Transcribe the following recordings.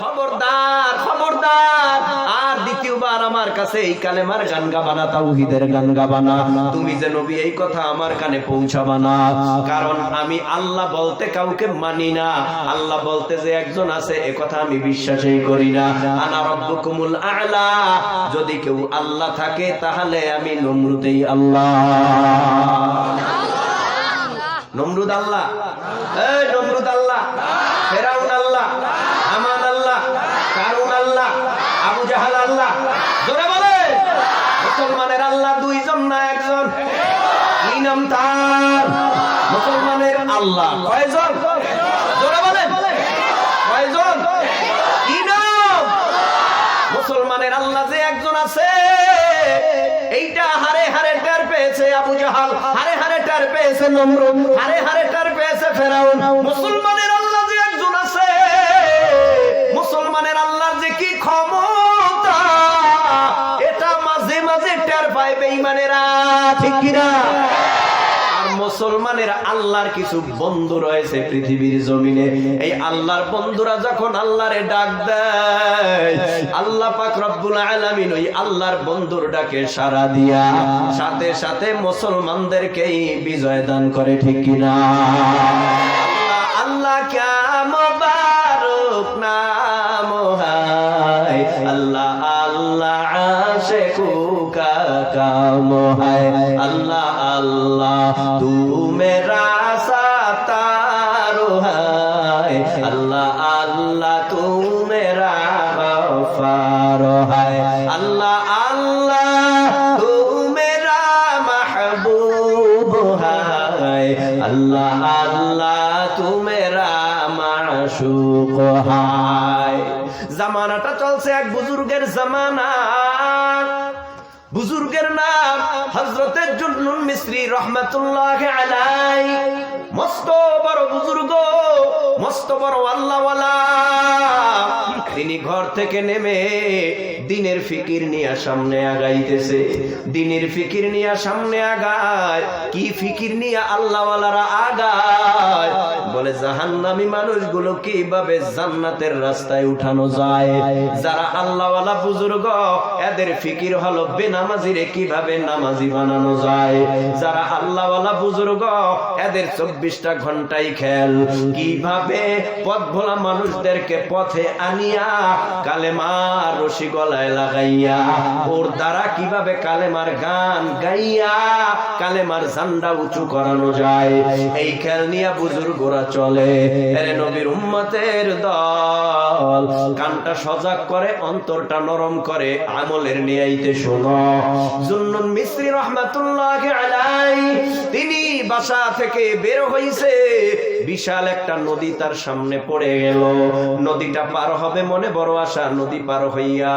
খবরদার খবরদার। আর দ্বিতীয়বার আমার কাছে এই কালেমার গান গাবানা তাওহীদের গান গাবানা। তুমি যে নবী এই কথা আমার কানে পৌঁছাবা না। কারণ আমি আল্লাহ বলতে কাউকে মানি না। আল্লাহ বলতে যে একজন আছে এ কথা আমি বিশ্বাসই করি না। আনা রব্বুকুমুল আ'লা। যদি কেউ আল্লাহ থাকে তাহলে আমি নমরুদেই আল্লাহ। নমরুদ আল্লাহ। এই নমরুদ আল্লাহ ফেরাউন আল্লাহ হামান আল্লাহ কারুন আল্লাহ আবু জাহাল আল্লাহ জোরে বলে মুসলমানের আল্লাহ দুইজন না একজন? কি নাম তার? মুসলমানের আল্লাহ। কয়জন? মুসলমানের আল্লাহ যে একজন আছে, এইটা হারে হারে টের পেয়েছে আবু জাহাল, হারে হারে টের পেয়েছে নমরুদ, হারে হারে টের পেয়েছে ফেরাউন। মুসলমানের ঠিক কিনা? আর মুসলমানের আল্লাহর কিছু বন্ধু রয়েছে পৃথিবীর জমিনে। এই আল্লাহর বন্ধুরা যখন আল্লাহরে ডাক দেয় আল্লাহ পাক রব্বুল আলামিন ওই আল্লাহর বন্ধুর ডাকে সাড়া দিয়া সাথে সাথে মুসলমানদেরকেই বিজয় দান করে ঠিক কিনা? আল্লাহ আল্লাহ ক্যা মোবারক নাম কাম হায় আল্লাহ আল্লাহ তু মেরা সাতার হায় আল্লাহ আল্লাহ তু মেরা গফার হায় আল্লাহ আল্লাহ তু মেরা মাহবুব, হায় আল্লাহ আল্লাহ তু মেরা মাশুক হায়। জামানাটা চলছে এক বুজুর্গের জামানা। বুজুর্গের নাম হজরতের জুন্নুন মিস্ত্রি রহমতুল্লাহ আলাই মস্ত বড় বুজুর্গ। তিনি ঘর থেকে নেমে দিনের ফিকির সামনে আগাইতেছে। দিনের ফিকির সামনে আগায়, কি ফিকির আল্লাহওয়ালারা আগায়? বলে, জাহান্নামী মানুষগুলো কীভাবে জান্নাতের রাস্তায় উঠানো যায়? যারা আল্লাহওয়ালা বুজুর্গ, এদের ফিকির হলো বেনামাজিরে কীভাবে নামাজি বানানো যায়? যারা আল্লাহওয়ালা বুজুর্গ, এদের চব্বিশটা ঘন্টাই খেল। কীভাবে পথ ভোলা মানুষদেরকে পথে আনিয়া কালেমার রশি গলায় লাগাইয়া, ওর দ্বারা কীভাবে কালেমার গান গাইয়া কালেমার ঝান্ডা উঁচু করানো যায়? এই খেল নিয়ে বুজুর্গরা চলে। এরে নবীর উম্মতের দল, কানটা সজাগ করে, অন্তরটা নরম করে আমলের নিয়াইতে শোনো। জুন্নুন মিস্ত্রি রহমাতুল্লাহ আলাই তিনি বাসা থেকে বের হইছে। বিশাল একটা নদী তার সামনে পড়ে গেল। নদীটা পার হবে মনে বড় আশা, নদী পার হইয়া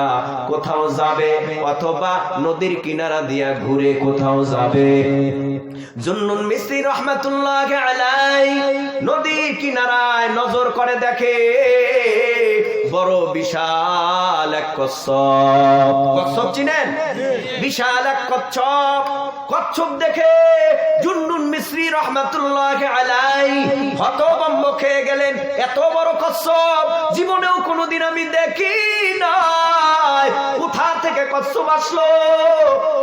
কোথাও যাবে অথবা নদীর কিনারা দিয়া ঘুরে কোথাও যাবে। জুন্নুন মিস্ত্রি রহমাতুল্লাহ নদীর কিনারায় নজর করে দেখে বড় বিশাল এক কচ্ছপ। কচ্ছপ চিনেন? বিশাল এক কচ্ছপ। কচ্ছপ দেখে জুন্নুন মিশ্রী রহমাতুল্লাহ আলাই হতবম্ব খেয়ে গেলেন। এত বড় কচ্ছপ। জীবনেও কোনোদিন আমি দেখি নাই। কোথা থেকে কচ্ছপ আসলো?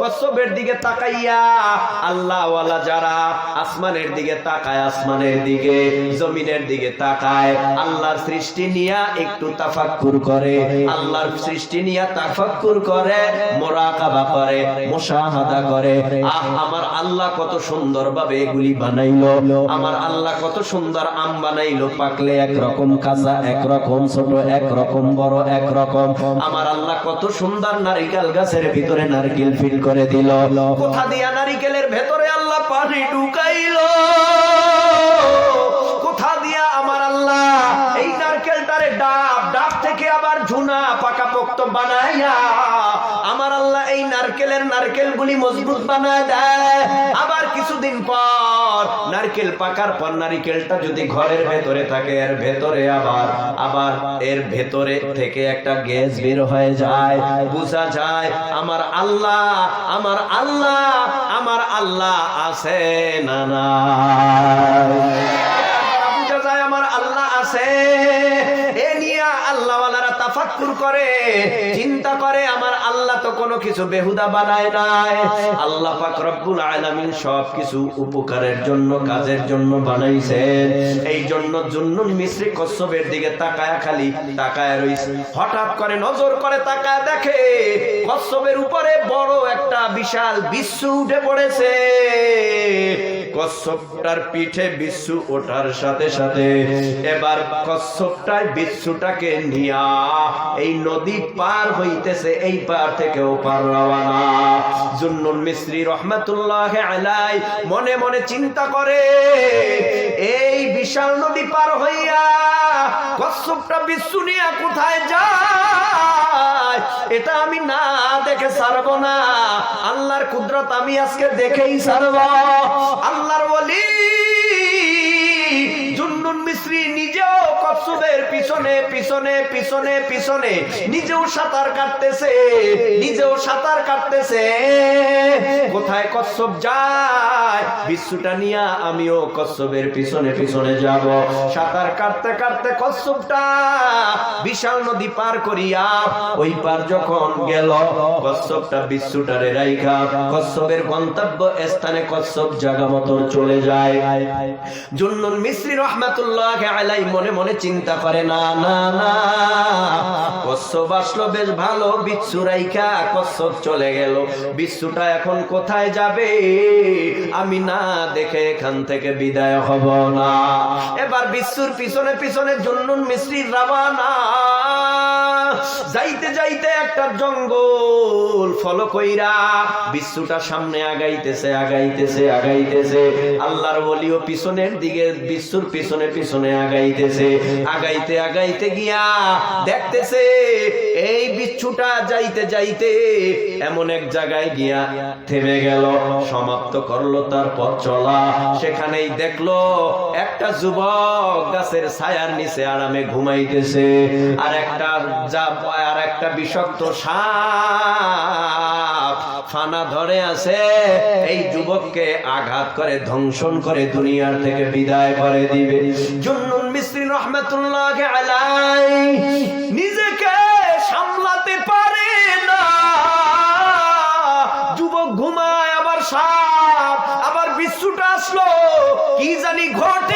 কচ্ছপের দিকে তাকাইয়া আল্লাহওয়ালা যারা আসমানের দিকে তাকায়, আসমানের দিকে, জমিনের দিকে তাকায়, আল্লাহর সৃষ্টি নিয়া একটু তাফাক্কুর করে। আল্লাহর সৃষ্টি নিয়া তাফাক্কুর করে, মোরাকাবা করে, মুশাহাদা করে। আহ, আমার আল্লাহ কত সুন্দর ভাবে এগুলি বানাইলো। আমার আল্লাহ কত সুন্দর আম বানাইলো পাকলে একরকম কাঁচা একরকম ছোট একরকম বড় একরকম আমার আল্লাহ কত সুন্দর নারিকেল গাছের ভিতরে নারকেল ফিল করে দিল। কোথা দিয়া নারিকেলের ভেতরে আল্লাহ পানি ঢুকাইলো? আবার ঝুনা পাকা পোক্ত বানাইয়া আমার আল্লাহ এই নারকেলের নারকেলগুলি মজবুত বানায় দেয়। আবার কিছুদিন পর নারকেল পাকার পর নারকেলটা যদি ঘরের ভেতরে থাকে, এর ভেতরে আবার আবার এর ভেতরে থেকে একটা গ্যাস বের হয়ে যায়। বোঝা যায়, আমার আল্লাহ আমার আল্লাহ আমার আল্লাহ আছে না না বোঝা যায়, আমার আল্লাহ আছে। তাফাক্কুর করে চিন্তা করে আমার আল্লাহ তো কোনো কিছু বেহুদা বানায় নাই। আল্লাহ পাক রব্বুল আলামিন সব কিছু উপকারের জন্য, কাজের জন্য বানাইছেন। এই জন্য জুন্নুন মিশ্রি কচ্ছপের দিকে তাকায় খালি তাকায় রইছে। হঠাৎ করে নজর করে তাকায় দেখে কচ্ছপের উপরে বড় একটা বিশাল বিশ্ব উঠে পড়েছে। কচ্ছপটার পিঠে বিশ্বু ওঠার সাথে সাথে এবার কচ্ছপটায় বিশ্বটাকে নিয়া এই নদী পার হইতেছে, এই পার থেকে ও পার রওয়ানা। জুন্নুন মিস্ত্রি রহমাতুল্লাহ আলাই মনে মনে চিন্তা করে, এই বিশাল নদী পার হইয়া কচ্ছপটা বিশ্ব কোথায় যায়? এটা আমি না দেখে ছাড়ব না। আল্লাহর কুদরত আমি আজকে দেখেই ছাড়ব। আল্লাহর বলি জুন্নুন মিশ্রি নিজেও পিছনে পিছনে পিছনে পিছনে। নিজেও সাঁতার কাটতেছে, নিজেও সাঁতার কাটতেছে। কোথায় কচ্ছপ যায়? বিশ্বটা নিয়ে আমিও কচ্ছপের পিছনে পিছনে যাব। সাঁতার কাটতে কাটতে কচ্ছপটা বিশাল নদী পার করিয়া ওই পার যখন গেল, কচ্ছপটা বিশ্বটারে রাইখা। কচ্ছপের গন্তব্য স্থানে কচ্ছপ জায়গা মতন চলে যায়। জুন্নুন মিশ্রি রহমাতুল্লাহ আলাই মনে মনে চিন্তা করে, না না না, কচ্ছপ আসলো, বেশ ভালো, বিচ্ছু রাইখা কচ্ছপ চলে গেল। বিচ্ছুটা এখন কোথায় যাবে? আমি না দেখে এখান থেকে বিদায় হব না। এবার বিচ্ছুর পিছনে পিছনে জুন্নুন মিশ্রির রাবানা। যাইতে যাইতে একটা জঙ্গল ফলো কইরা বিশ্বটা সামনে আগাইতেছে আগাইতেছে আগাইতেছে। আল্লাহর বলিও পিছনের দিকে বিশ্বর পিছনে পিছনে আগাইতেছে। আগাইতে আগাইতে গিয়া দেখতেছে এই বিচ্ছুটা যাইতে যাইতে এমন এক জায়গায় গিয়া থেমে গেল, সমাপ্ত করল, তার পথ চলা। সেখানেই দেখল একটা যুবক গাছের ছায়ার নিচে আরামে ঘুমাইতেছে। আর একটা যা আর একটা বিষাক্ত সাপ ফানা ধরে আছে। এই যুবককে আঘাত করে, ধ্বংসন করে দুনিয়ার থেকে বিদায় করে দিবে। জুন্নুন মিস্ত্রি রহমতুল্লাহ আলাই নিজেকে সামলাতে পারে না। যুবক ঘুমায়, আবার সাপ, আবার বিশ্বটা আসলো, কি জানি ঘটে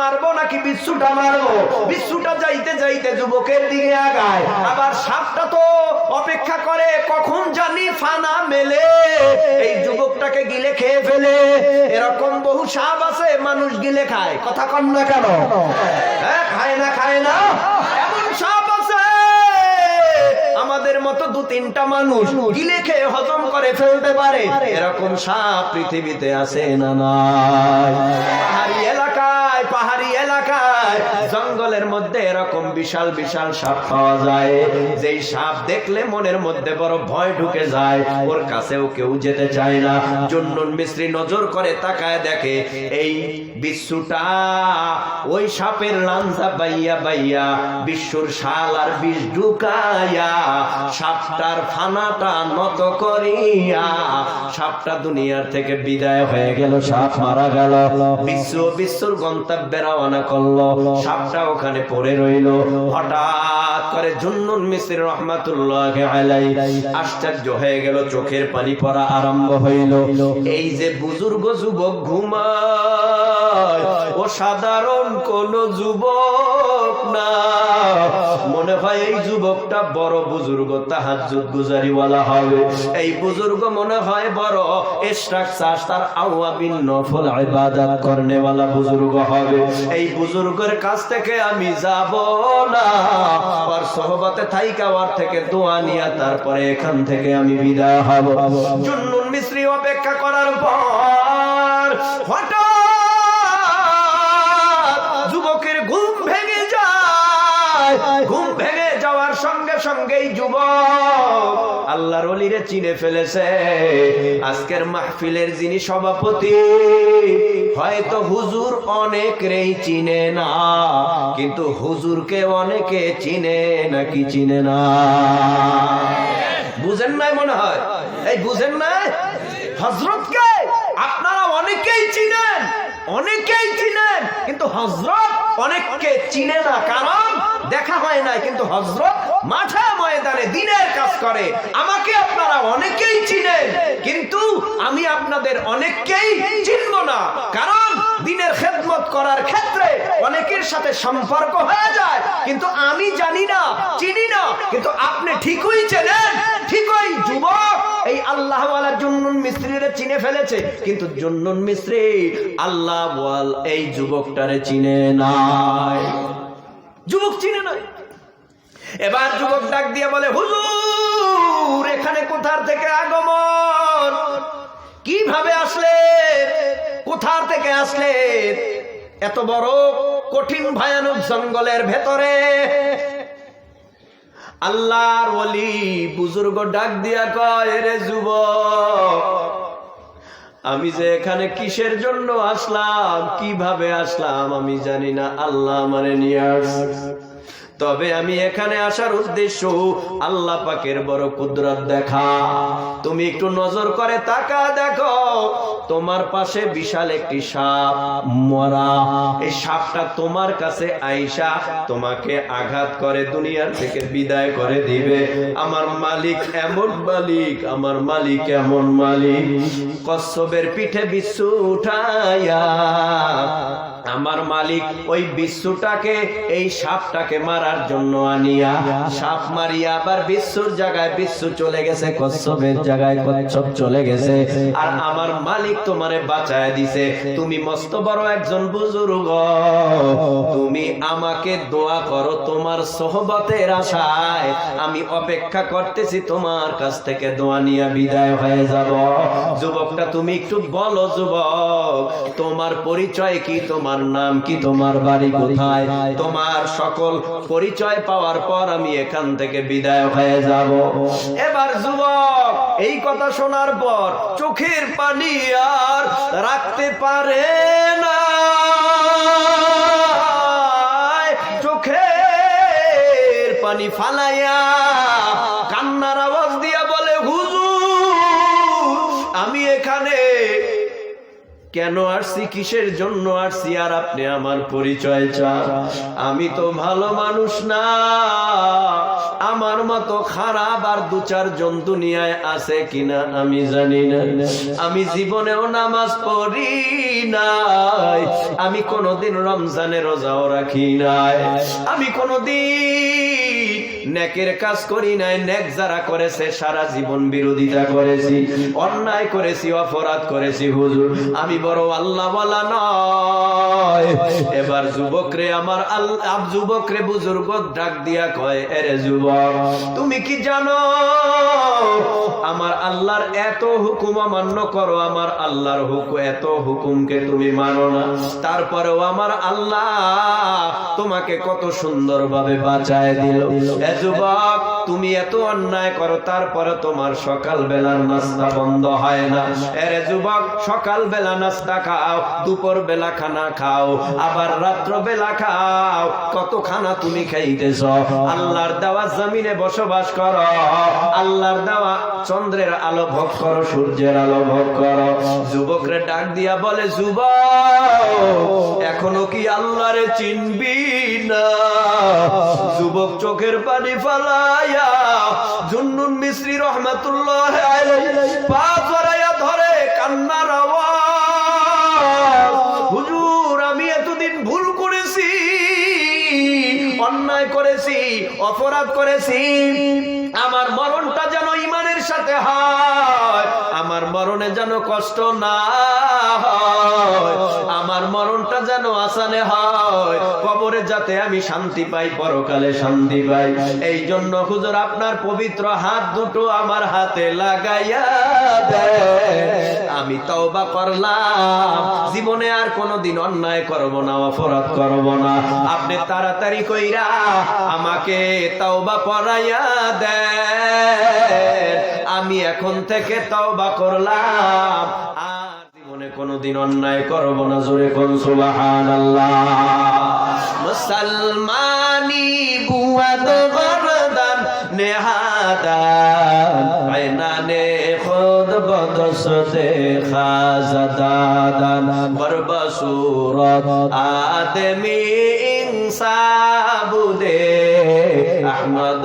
মারবো নাকি বিশ্বটা মারবো? বিশ্বটা যাইতে যাইতে যুবকের দিকে আগায়। আবার সাপটা তো অপেক্ষা করে কখন জানি ফানা মেলে। এই যুবকটাকে গিলে খেয়ে ফেলে। এরকম বহু সাপ আছে মানুষ গিলে খায়। কথা কন না কেন? হ্যাঁ, খায় না খায় না। এমন সাপ আছে। আমাদের মতো দু তিনটা মানুষ গিলে খেয়ে হজম করে ফেলতে পারে। এরকম সাপ পৃথিবীতে আছে না পাহাড়ি এলাকায় পাহাড়ি এলাকায়। জঙ্গলের মধ্যে এরকম বিশাল বিশাল সাপ পাওয়া যায়। যেই সাপ দেখলে মনের মধ্যে বড় ভয় ঢুকে যায়। ওর কাছেও কেউ যেতে চায় না। জন্নুন মিস্ত্রি নজর করে তাকায় দেখে, এই বিশ্বটা ওই সাপের লাঞ্জা বাইয়া বাইয়া বিশ্বর শাল আর বিষ ঢুকায়া সাপটার ফানাটা নত করিয়া, সাপটা দুনিয়ার থেকে বিদায় হয়ে গেল, সাপ মারা গেল। বিশ্ব বিশ্বর ওখানে পড়ে রইল। হঠাৎ করে জুন্নুন মিসির রহমাতুল্লাহ আশ্চর্য হয়ে গেল, চোখের পানি পড়া আরম্ভ হইল। এই যে বুজুর্গ যুবক ঘুমায় ও সাধারণ কোন যুবক না। মনে হয় এই যুবকটা বড় বুজুর্গ গুজারিওয়ালা হবে। এই বুজুর্গ মনে হয় বড় করনেওয়ালা বুজুর্গ হবে। এই বুজুর্গের কাছ থেকে আমি যাব না। আর সহবতে থাইকা থেকে দোয়া নিয়া তারপরে এখান থেকে আমি বিদায় হব। জুন্নুন অপেক্ষা করার পর হঠাৎ সঙ্গেই আল্লাহর অলিরে চিনে ফেলেছে। আজকের মাহফিলের যিনি সভাপতি, হয়তো হুজুর অনেক রেই চিনে না, কিন্তু হুজুরকে অনেকে চিনে নাকি চিনে না। বুঝেন নাই মনে হয়? এই বুঝেন নাই? হজরতকে আপনারা অনেকেই চিনেন অনেকেই চিনেন, কিন্তু হজরত অনেককে চিনে না। কারণ দেখা হয় না কিন্তু হজরত মাঠে ময়দানে দিনের কাজ করে। আমাকে আপনারা অনেকেই চিনেন, কিন্তু আমি আপনাদের অনেককেই চিনব না। কারণ দিনের খেদমত করার ক্ষেত্রে অনেকের সাথে সম্পর্ক হয়ে যায়, কিন্তু আমি জানি না, চিনি না। কিন্তু আপনি ঠিকই চেনেন, ঠিকই যুবক। এই আল্লাহ জুন্নুন মিস্ত্রিরে চিনে ফেলেছে, কিন্তু জুন্নুন মিস্ত্রি আল্লাহ ওয়াল এই যুবকটারে চিনে নাই। যুবক চিনে নাই? এবার যুবক ডাক দিয়ে বলে, হুজুর, এখানে কোথার থেকে আগমন? কীভাবে আসলে কোথার থেকে আসলে এত বড় কঠিন ভয়ানক জঙ্গলের ভেতরে। আল্লাহর ওলি বুজুর্গ ডাক দিয়া কয়, রে যুবক, আমি যে এখানে কিসের জন্য আসলাম? কীভাবে আসলাম আমি জানি না। আল্লাহ মানে নিয়ে তবে আমি এখানে আসার উদ্দেশ্য আল্লাহ পাকের বড় কুদরত দেখা। তুমি একটু নজর করে তাকা দেখো, তোমার পাশে বিশাল একটি সাপ মরা। এই সাপটা তোমার কাছে আইসা তোমাকে আঘাত করে, দুনিয়ার থেকে বিদায় করে দিবে। আমার মালিক এমন মালিক, আমার মালিক এমন মালিক। কচ্ছপের পিঠে বিশ্ব উঠাইয়া আমার মালিক ওই বিশ্বটাকে এই সাপটাকে মারার জন্য আনিয়া সাপ মারিয়া আবার বিশ্বর জায়গায় বিশ্ব চলে গেছে, কচ্ছপের জায়গায় কচ্ছপ চলে গেছে। আর আমার মালিক তোমারে বাঁচায় দিছে। তুমি মস্ত বড় একজন বুজুর্গ। তুমি আমাকে দোয়া করো তোমার সোহবতের আশায়। আমি অপেক্ষা করতেছি তোমার কাছ থেকে দোয়া নিয়ে বিদায় হয়ে যাব। যুবকটা তুমি একটু বলো, যুবক, তোমার পরিচয় কি? তোমার নাম কি? তোমার বাড়ি কোথায়? তোমার সকল পরিচয় পাওয়ার পর আমি এখান থেকে বিদায় হয়ে যাব। এবার যুবক, এই কথা শোনার পর চোখের পানি আর রাখতে পারে না। চোখের পানি ফালাইয়া কেন আসছি? কিসের জন্য আসছি? আর আপনি আমার পরিচয় চান। আমি তো ভালো মানুষ না। আমার মতো খারাপ আর দু চার জন দুনিয়ায় আছে কিনা আমি জানি না। আমি জীবনেও নামাজ পড়ি নাই। আমি কোনোদিন রমজানে রোজাও রাখি নাই। আমি কোনোদিন নেকের কাজ করি নাই, নেক যারা করেছে সারা জীবন বিরোধিতা করেছি, অন্যায় করেছি, অপরাধ করেছি, হুজুর। আমি বড় আল্লাহ বলা নয়। এবার যুবকরে আমার আল্লাহ যুবকরে বুজুর্গ ডাক দিয়া কয়, এরে যুবক, তুমি কি জানো? আমার আল্লাহর এত হুকুম অমান্য করো, আমার আল্লাহর হুকুম এত হুকুমকে তুমি মানো না। তারপরেও আমার আল্লাহ তোমাকে কত সুন্দরভাবে বাঁচায় দিল। এ যুবক তুমি এত অন্যায় করো, তারপরে তোমার সকাল বেলার নাস্তা বন্ধ হয় না। এরে যুবক সকাল বেলা নাস্তা খাও দুপুর বেলা খানা খাও, আবার রাত্র বেলা খাও। কত খানা তুমি খাইতেছ? আল্লাহর দেওয়া জমিনে বসবাস করো। আল্লাহর দেওয়া চন্দ্রের আলো ভোগ করো, সূর্যের আলো ভোগ করো। যুবকরে ডাক দিয়া বলে, যুবক, এখনও কি আল্লাহরে চিনবি না? যুবক চোখের পানি ফালাইয়া, জুন্নুন মিশ্রি রহমাতুল্লাহ পা জড়াইয়া ধরে কান্নার হুজুর, আমি এতদিন ভুল করেছি, অন্যায় করেছি, অপরাধ করেছি, আমার মরণটা যেন ইমানের সাথে হয় আমার মরণে যেন কষ্ট না আমার মরণটা যেন আসানে হয়, কবরে যাতে আমি শান্তি পাই, পরকালে শান্তি পাই। এই জন্য হুজুর, আপনার পবিত্র হাত দুটো আমার হাতে লাগাইয়া আমি তওবা করলাম। জীবনে আর কোনোদিন অন্যায় করব না, অপরাধ করব না। আপনি তাড়াতাড়ি কইরা আমাকে তওবা পড়াইয়া দেন। আমি এখন থেকে তওবা করলাম। আর জীবনে কোনোদিন অন্যায় করব না, জোরে কোন সুবহানাল্লাহ। মুসলমানি খুদ খাজাদান বরবসুরত আদমি আহমদ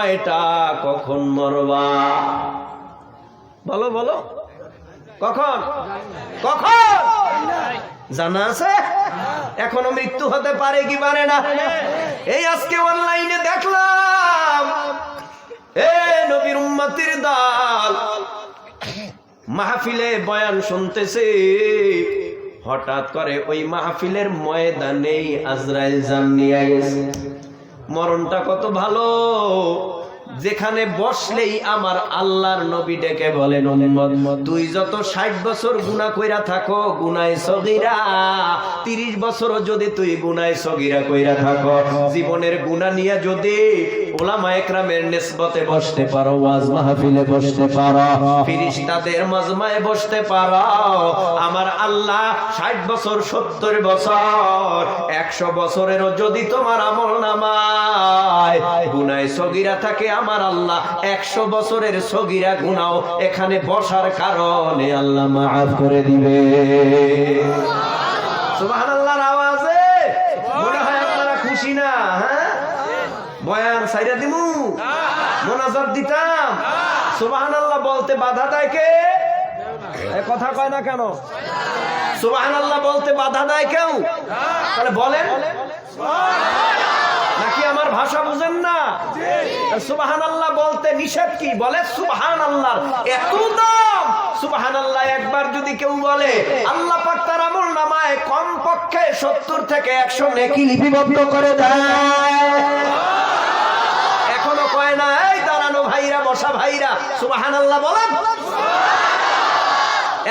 সময়টা কখন মরবা? বলো বলো। কখন? কখন? জানা আছে? এখনও মৃত্যু হতে পারে কি পারে না? এই আজকে অনলাইনে দেখলাম। এ নবীর উম্মতির দল। মাহফিলে বয়ান শুনতেছে। হঠাৎ করে ওই মাহফিলের ময়দানেই আজরাইল জান নিয়ে গেছে। মরণটা কত ভালো? যেখানে বসলেই আমার আল্লাহর নবী ডেকে বলেন তুই যত ষাট বছর গুণা কইরা থাকো গুনায় সগিরা। তিরিশ বছর যদি তুই গুনায় সগিরা কইরা থাকো, জীবনের গুণা নিয়ে যদি ওলামা একরামের নেসবতে বসতে পারো, ওয়াজ মাহফিলে বসতে পারো, ফিরিস্তাদের মজমায় বসতে পারো, আমার আল্লাহ ষাট বছর সত্তর বছর একশো বছরেরও যদি তোমার আমল নামায় গুনায় সগিরা থাকে আমার আল্লাহ একশো বছরের সগিরা গুনাও এখানে বসার কারণে আল্লাহ মাফ করে দিবে। আওয়াজে। মনে হয় আপনারা খুশি না হ্যাঁ? বয়ান সাইরা দিমু। মোনাজাত দিতাম। সুবহানাল্লাহ বলতে বাধা দেয় কে? এ কথা কয় না কেন? সুবহানাল্লাহ বলতে বাধা দেয় কেউ? তাহলে বলেন। নাকি আমার ভাষা বুঝেন না? সুবাহান আল্লাহ বলতে নিষেধ কি? বলে সুবাহান আল্লাহ এত দাম! সুবাহান আল্লাহ একবার যদি কেউ বলে, আল্লাহ পাক তার আমল নামায় কম পক্ষে সত্তর থেকে একশো নেকি লিপিবদ্ধ করে দেয়। এখনও কয় না, এই দাঁড়ানো ভাইরা, বসা ভাইরা সুবাহান আল্লাহ বলেন?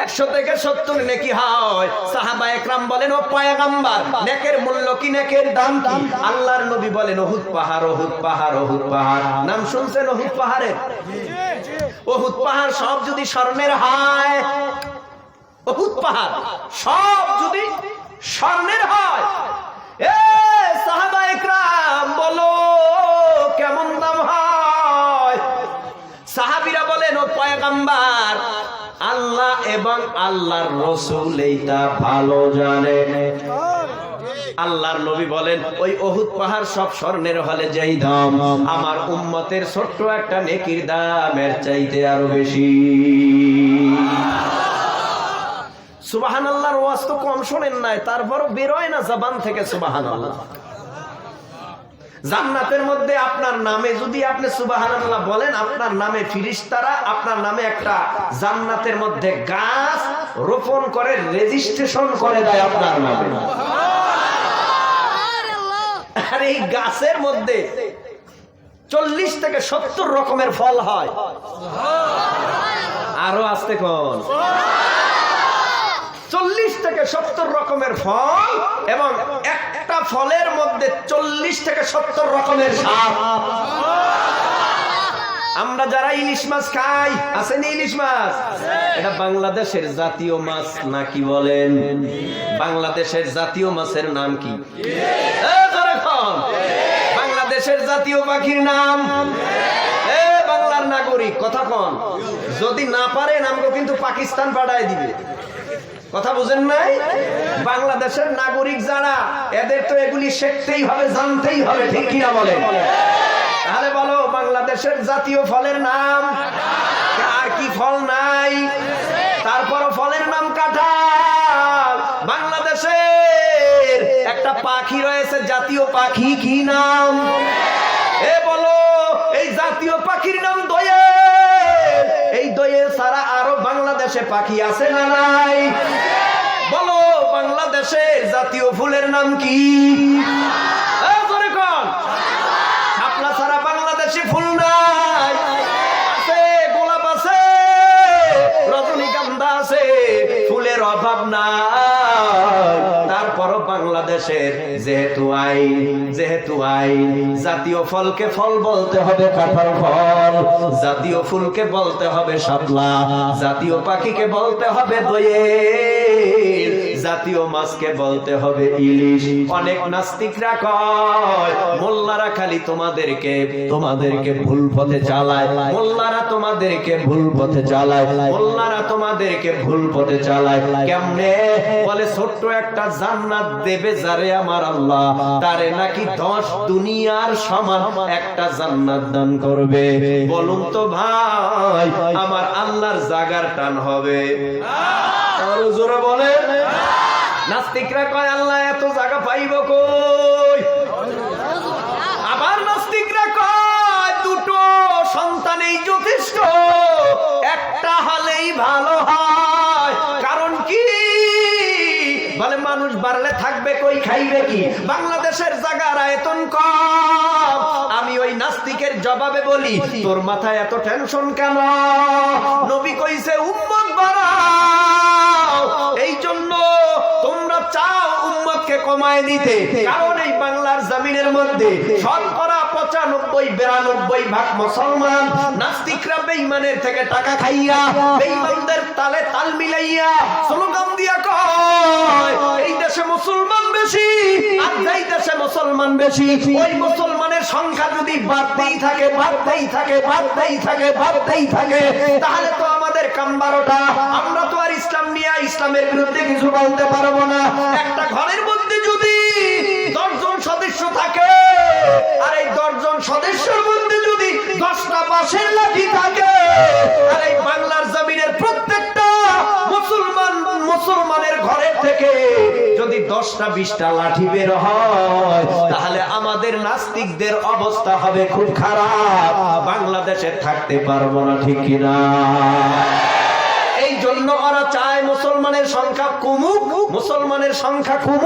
একশো থেকে সত্তর নেকি হয়। সাহাবা একরাম বলেন, ও পয়গাম্বার, নেকের মূল্য কি নেকের দাম কি? আল্লাহর নবী বলেন ওহুদ পাহাড় ওহুদ পাহাড় ওহুদ পাহাড়। নাম শুনছেন ওহুদ পাহাড়ের? ওহুদ পাহাড় সব যদি স্বর্ণের হয় ওহুদ পাহাড় সব যদি স্বর্ণের হয়। এ সাহাবা একরাম বলো, কেমন দাম হয়? সাহাবিরা বলেন, ও পয়গাম্বার আল্লাহ এবং আল্লাহর রসুল এইটা ভালো জানে। আল্লাহর নবী বলেন, ওই পাহাড় সব স্বর্ণের হলে দাম। আমার উম্মতের ছোট্ট একটা নেকির দামের চাইতে আরও বেশি। সুবাহান আল্লাহর ওয়াজ তো কম শোনেন নাই, তারপরও বেরোয় না জবান থেকে সুবাহান আল্লাহ জান্নাতের মধ্যে আপনার নামে যদি আপনি সুবাহানাল্লাহ বলেন আপনার নামে ফিরিস্তারা আপনার নামে একটা জান্নাতের মধ্যে গাছ রোপণ করে রেজিস্ট্রেশন করে দেয় আপনার নামে। আর এই গাছের মধ্যে চল্লিশ থেকে সত্তর রকমের ফল হয়। আরও আসতে কোন? চল্লিশ থেকে সত্তর রকমের ফল এবং একটা ফলের মধ্যে চল্লিশ থেকে সত্তর রকমের সাপ আমরা যারা ইলিশ মাছ খাই আছেন ইলিশ মাছ? এটা বাংলাদেশের জাতীয় মাছ নাকি বলেন? বাংলাদেশের জাতীয় মাছের নাম কি। বাংলাদেশের জাতীয় পাখির নাম? বাংলার নাগরিক, কথা কন। যদি না পারেন, আমাকে কিন্তু পাকিস্তান পাঠায় দিবে। কথা বুঝেন নাই? বাংলাদেশের নাগরিক যারা, এদের তো এগুলি শিখতেই হবে, জানতেই হবে, ঠিক কিনা বলে তাহলে বলো, বাংলাদেশের জাতীয় ফলের নাম? আর কি ফল নাই? তারপর ফলের নাম কাঁঠাল। বাংলাদেশের একটা পাখি রয়েছে, জাতীয় পাখি, কি নাম? এ বলো, এই জাতীয় পাখির নাম দোয়েল দয়ে সারা আরও বাংলাদেশে পাখি আছে না নাই? বলো, বাংলাদেশে জাতীয় ফুলের নাম কি? বাংলাদেশে ফুল আছে, গোলাপ আছে, রজনীগন্ধা আছে, ফুলের অভাব না বাংলাদেশের যেহেতু আইন যেহেতু আইন, জাতীয় ফলকে ফল বলতে হবে কাঁঠাল ফল, জাতীয় ফুলকে বলতে হবে শাপলা, জাতীয় পাখিকে বলতে হবে দোয়েল জাতীয় মাছকে বলতে হবে ইলিশ। অনেক নাস্তিকরা কয়, মোল্লারা খালি তোমাদেরকে তোমাদেরকে ভুল পথে চালায়। মোল্লারা তোমাদেরকে ভুল পথে চালায়। মোল্লারা তোমাদেরকে ভুল পথে চালায়। কেমনে? বলে, ছোট্ট একটা জান্নাত দেবে যারে আমার আল্লাহ। তারে নাকি দশ দুনিয়ার সমান একটা জান্নাত দান করবে। বলুন তো ভাই, আমার আল্লাহর জাগার টান হবে। আরও জোরে বলে নাস্তিকরা কয়, আল্লাহ, এত জায়গা পাইব কই? আবার নাস্তিকরা কয়, দুটো সন্তানেই যথেষ্ট, একটা হলেই ভালো হয়। কারণ কি? বলে, মানুষ বাড়লে থাকবে কই, খাইবে কি? বাংলাদেশের জায়গার আয়তন কম। আমি ওই নাস্তিকের জবাবে বলি, তোর মাথায় এত টেনশন কেন? নবী কইছে, উম্মত জন্য তোমরা চাও উম্মতকে কমায় দিতে। কারণ এই বাংলার জমিনের মধ্যে শতকরা পঁচানব্বই বিরানব্বই ভাগ মুসলমান। নাস্তিকরা বেঈমানের থেকে টাকা খাইয়া বেঈমানদের তালে তাল মিলাইয়া স্লোগান দিয়া কয় এই দেশে মুসলমান বেশি আর যেই দেশে মুসলমান বেশি ওই মুসলমানের সংখ্যা যদি বাড়তেই থাকে বাড়তেই থাকে বাড়তেই থাকে বাড়তেই থাকে তাহলে তো আমাদের কাম বারোটা আমরা তো আর ইসলাম নিয়ে ইসলামের বিরুদ্ধে কিছু বলতে পারব না। একটা ঘরের মধ্যে যদি আর এই দশজন সদস্যের মধ্যে যদি দশটা বাঁশের লাঠি থাকে, আর এই বাংলার জমিনের প্রত্যেকটা মুসলমান মুসলমানের ঘরের থেকে যদি দশটা, বিশটা লাঠি বের হয়, তাহলে আমাদের নাস্তিকদের অবস্থা হবে খুব খারাপ। বাংলাদেশে থাকতে পারব না, ঠিক কিনা? এই জন্য ওরা চায় মুসলমানের সংখ্যা কমুক মুসলমানের সংখ্যা খুব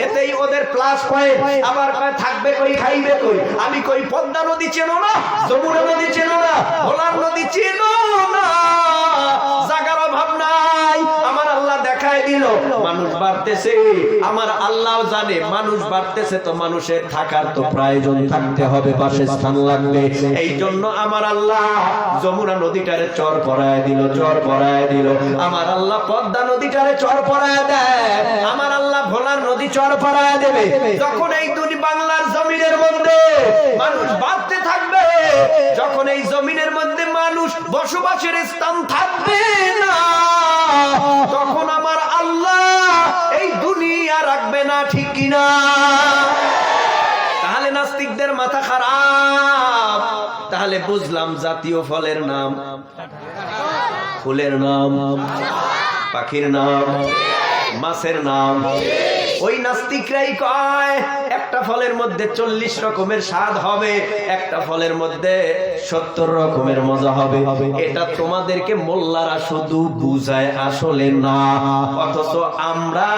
এতেই ওদের প্লাস পয়েন্ট আবার কয় থাকবে কই খাইবে কই? আমি কই পদ্মা নদী চেনো না? যমুনা নদী চেনো না? ভোলার নদী চেনো না? জাগার অভাব নাই। আমার দেখায় দিল। মানুষ বাড়তেছে। আমার আল্লাহ জানে, মানুষ বাড়তেছে তো মানুষের থাকার তো প্রয়োজন থাকতে হবে পাশে স্থান লাগবে। এই জন্য আমার আল্লাহ যমুনা নদীটারে চর পরায় দিল, চর পরায় দিল। আমার আল্লাহ পদ্মা নদীটারে চর পরায় দেয়। আমার আল্লাহ ভোলার নদী চর পরায় দেবে। যখন এই দুনি বাংলার জমিনের মধ্যে মানুষ বাড়তে থাকবে, যখন এই জমিনের মধ্যে মানুষ বসবাসের স্থান থাকবে না কিনা তাহলে নাস্তিকদের মাথা খারাপ। তাহলে বুঝলাম জাতীয় ফলের নাম। ফুলের নাম। পাখির নাম। মাছের নাম। ওই নাস্তিকরাই কয়, একটা ফলের মধ্যে চল্লিশ রকমের স্বাদ হবে, একটা ফলের মধ্যে সত্তর রকমের মজা হবে। এটা তোমাদেরকে মোল্লারা শুধু বুঝায় আসলে না, অথচ আমরা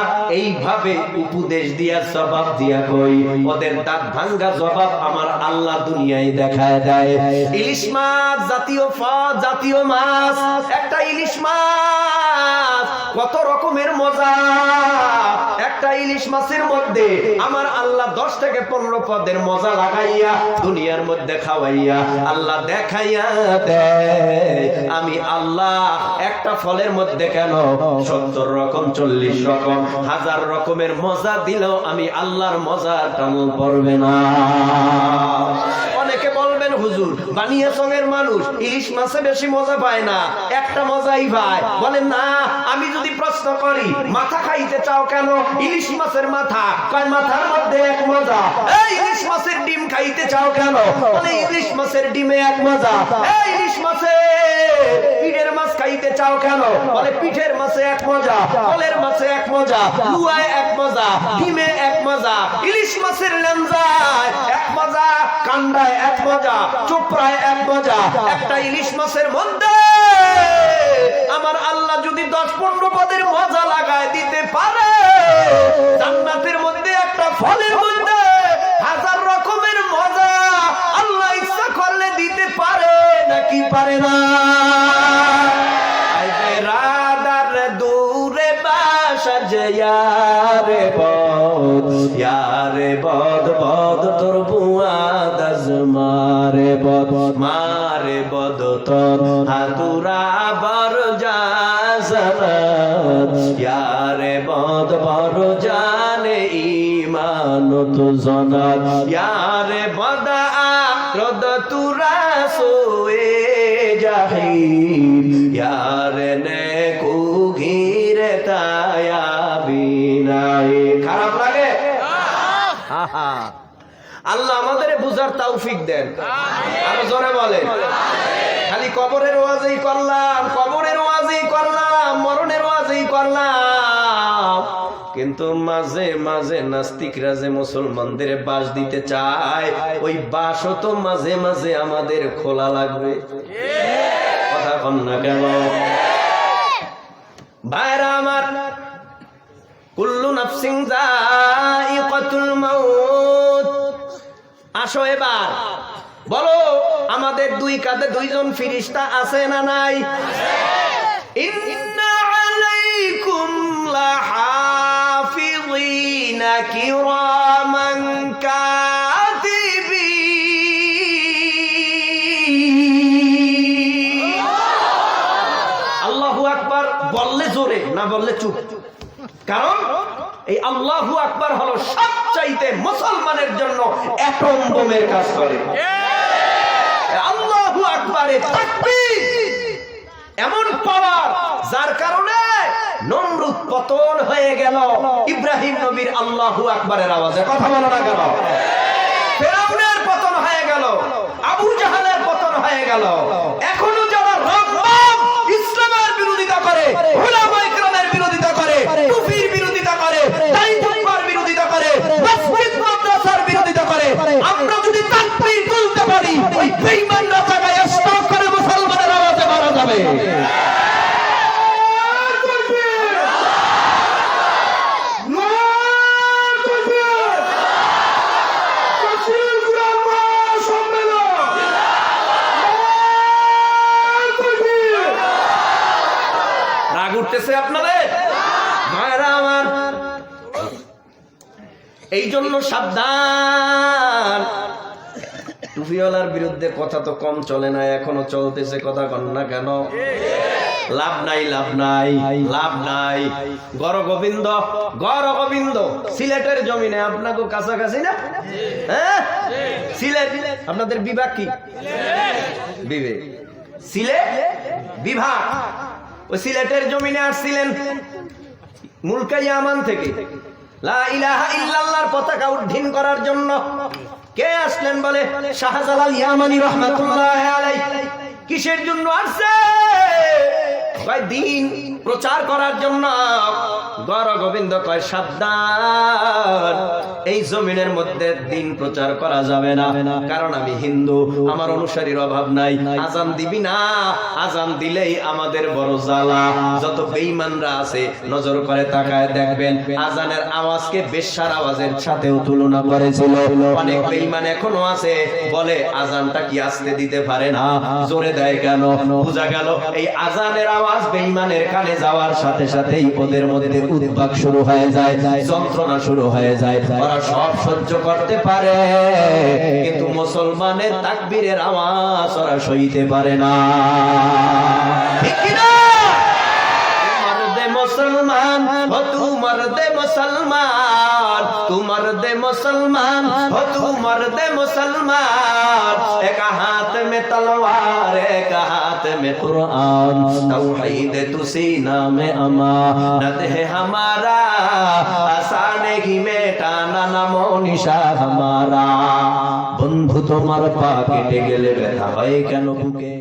এইভাবে উপদেশ দিয়া, জবাব দিয়া কই, ওদের দাঁত ভাঙ্গা জবাব আমার আল্লাহ দুনিয়ায় দেখায় দেয়। ইলিশ মাছ জাতীয় ফল, জাতীয় মাছ, একটা ইলিশ মাছ কত রকমের মজা। একটা ইলিশ মাছের মধ্যে আমার আল্লাহ দশ থেকে পনেরো পদের মজা লাগাইয়া দুনিয়ার মধ্যে খাওয়াইয়া আল্লাহ দেখাইয়া দেয়, আমি আল্লাহ একটা ফলের মধ্যে কেন সত্তর রকম, চল্লিশ রকম, হাজার রকমের মজা দিলেও আমি আল্লাহর মজা টান পড়বে না। অনেকে আমি যদি প্রশ্ন করি, মাথা খাইতে চাও কেন? ইলিশ মাছের মাথা, কয়, মাথার মধ্যে এক মজা। ইলিশ মাছের ডিম খাইতে চাও কেন? ইলিশ মাছের ডিমে এক মজা। ইলিশ মাছে পিঠের মাছ খাইতে চাও কেন? বলে, পিঠের মাছে এক মজা কলের মাছে এক মজা, লুয়ায় এক মজা, ডিমে এক মজা, ইলিশ মাছের লেঞ্জায় এক মজা কান্ডায় এক মজা, চোপড়ায় এক মজা, একটা ইলিশ মাছের মধ্যে আমার আল্লাহ যদি দশ পনেরো পদের মজা লাগায় দিতে পারে, জান্নাতের মধ্যে একটা ফলের মধ্যে হাজার রকমের মজা আল্লাহ ইচ্ছা করলে দিতে পারে, নাকি পারে না? ইয়ারে বদ বদ তোর বুয়াদাজ মারে বদ মারে বদ তোর হাতুরা বর ইয়ারে বদ বর জানে ইমান তো জনাত ইয়ারে বদা রদ তুরা সোয়ে জাহিদ। ইয়ারে নে আল্লাহ আমাদের বুঝার তৌফিক দেন। আরও জোরে বলে খালি কবরের ওয়াজই করলাম, কবরের ওয়াজই করলাম, মরণের ওয়াজই করলাম। কিন্তু মাঝে মাঝে নাস্তিকরা যে মুসলমানদের বাস দিতে চায়, ওই বাসও তো মাঝে মাঝে আমাদের খোলা লাগবে। কথা কন না কেন? ভাইরা আমার কুল্লু নাফসিং যায়িকাতুল মাউত। আসো এবার। বলো, আমাদের দুই কাঁধে দুইজন ফিরিস্তা আছে না নাই? ইন্না আলাইকুম লাহাফিযিনা কিরামান কাতিবিন কারণ এই আল্লাহু আকবার হলো সবচাইতে মুসলমানের জন্য কাজ করে। আল্লাহু আকবারে এমন পাওয়ার, যার কারণে নমরুদ পতন হয়ে গেল। ইব্রাহিম নবীর আল্লাহু আকবারের আওয়াজে। কথা বলো না কেন? ফেরাউনের পতন হয়ে গেল, আবু জাহালের পতন হয়ে গেল। এখনও যারা ইসলামের বিরোধিতা করে উলামা ইকরামের বিরোধিতা করে কুফির বিরোধিতা করে তাইফুর বিরোধিতা করে মসজিদ মাদ্রাসার বিরোধিতা করে আমরা তাকবীর তুলতে পারি। ওই জায়গায় করে মুসলমানের আওয়াজে মারা যাবে। উঠতেছে আপনাদের? মায়েরা আমার। এই জন্য সাবধান। টুপিওয়ালার বিরুদ্ধে কথা তো কম চলে না, এখনও চলতেছে কথা কন না কেন? লাভ নাই লাভ নাই লাভ নাই। গর গোবিন্দ গর গোবিন্দ, সিলেটের জমিনে আপনাকে কাছাকাছি না? হ্যাঁ? সিলেট, আপনাদের বিভাগ কি? বিবেক। সিলেট, বিভাগ। ওই সিলেটের জমিনে আসছিলেন মুলকাই আমান থেকে। লা ইলাহা ইল্লাল্লাহর পতাকা উড্ডীন করার জন্য। কে আসলেন বলে? শাহজালাল ইয়ামানি রহমাতুল্লাহ আলাইহি। কিসের জন্য আসছে? দিন। প্রচার করার জন্য গর গোবিন্দ কয়, সাবধান, এই জমিনের মধ্যে দিন প্রচার করা যাবে না। কারণ আমি হিন্দু, আমার অনুসারীর অভাব নাই। আজান দিবি না, আজান দিলেই আমাদের বড় জ্বালা। যত বেঈমানরা আছে, নজর করে তাকায় দেখবেন, আজানের আওয়াজকে বেশ্যার আওয়াজের সাথেও তুলনা করেছিল। অনেক বেঈমান এখনও আছে, বলে আজানটা কি আসতে দিতে পারে না? জোরে দেয় কেন? বোঝা গেল, এই আজানের আওয়াজ বেঈমানের কানে যাওয়ার সাথে সাথেই ওদের মধ্যে উদ্ভাগ শুরু হয়ে যায়, যন্ত্রণা শুরু হয়ে যায়। ওরা সব সহ্য করতে পারে, কিন্তু মুসলমানের তাকবীরের আওয়াজ ওরা সইতে পারে না। মুসলমান, ও তোমার দে মুসলমান, তোমার দে মুসলমান, ও তোমার দে মুসলমান। এক হাত মে তলোয়ার, এক হাত মে কুরআন। তাওহীদ তুসি নামে আমানত হে হামারা। আসানে কি মেটানা নামো নিশা হামারা। বন্ধু তোমার পা কেটে গেলে ব্যথা হয় কেন বুকে?